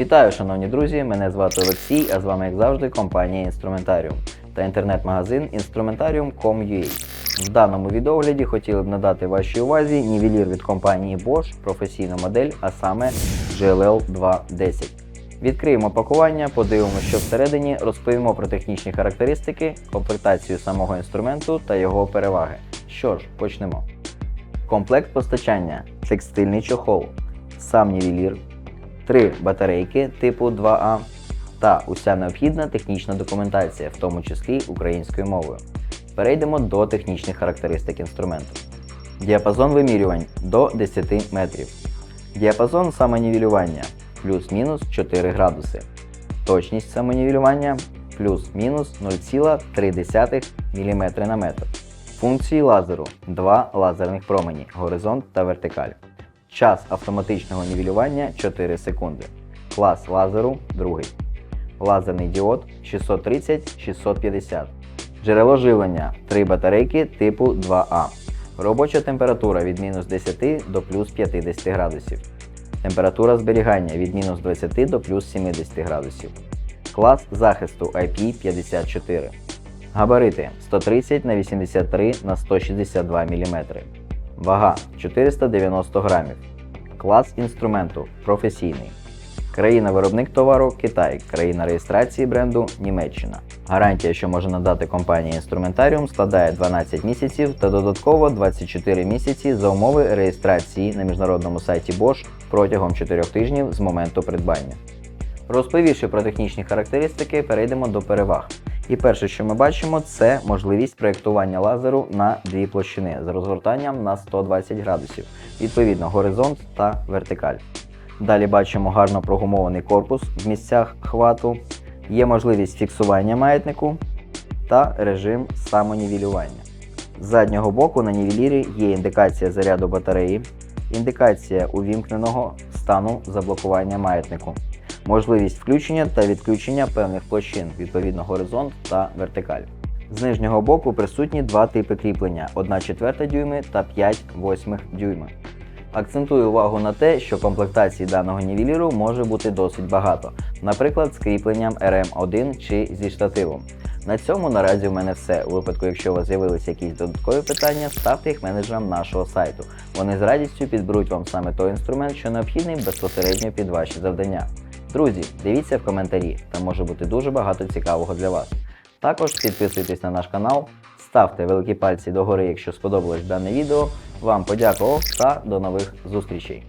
Вітаю, шановні друзі! Мене звати Олексій, а з вами, як завжди, компанія Інструментаріум та інтернет-магазин Instrumentarium.com.ua. В даному відеогляді хотіли б надати вашій увазі нівелір від компанії Bosch, професійну модель, а саме GLL 210. Відкриємо пакування, подивимося, що всередині, розповімо про технічні характеристики, комплектацію самого інструменту та його переваги. Що ж, почнемо. Комплект постачання, текстильний чохол, сам нівелір, три батарейки типу 2А та уся необхідна технічна документація, в тому числі українською мовою. Перейдемо до технічних характеристик інструменту. Діапазон вимірювань до 10 метрів. Діапазон самонівелювання плюс-мінус 4 градуси. Точність самонівелювання плюс-мінус 0,3 мм на метр. Функції лазеру 2 лазерних промені горизонт та вертикаль. Час автоматичного нівелювання 4 секунди. Клас лазеру 2. Лазерний діод 630-650. Джерело живлення 3 батарейки типу 2А. Робоча температура від мінус 10 до плюс 50 градусів. Температура зберігання від мінус 20 до плюс 70 градусів. Клас захисту IP54. Габарити 130 на 83 на 162 мм. Вага 490 грамів. Клас інструменту професійний. Країна-виробник товару Китай. Країна реєстрації бренду Німеччина. Гарантія, що може надати компанія інструментаріум, складає 12 місяців та додатково 24 місяці за умови реєстрації на міжнародному сайті Bosch протягом 4 тижнів з моменту придбання. Розповівши про технічні характеристики, перейдемо до переваг. І перше, що ми бачимо, це можливість проєктування лазеру на дві площини з розгортанням на 120 градусів, відповідно горизонт та вертикаль. Далі бачимо гарно прогумований корпус в місцях хвату, є можливість фіксування маятнику та режим самонівелювання. З заднього боку на нівелірі є індикація заряду батареї, індикація увімкненого стану заблокування маятнику, можливість включення та відключення певних площин, відповідно горизонт та вертикаль. З нижнього боку присутні два типи кріплення 1,4 дюйми та 5,8 дюйми. Акцентую увагу на те, що комплектації даного нівеліру може бути досить багато, наприклад, з кріпленням RM1 чи зі штативом. На цьому наразі в мене все. У випадку, якщо у вас з'явилися якісь додаткові питання, ставте їх менеджерам нашого сайту. Вони з радістю підберуть вам саме той інструмент, що необхідний безпосередньо під ваші завдання. Друзі, дивіться в коментарі, там може бути дуже багато цікавого для вас. Також підписуйтесь на наш канал, ставте великі пальці догори, якщо сподобалось дане відео. Вам подякував та до нових зустрічей!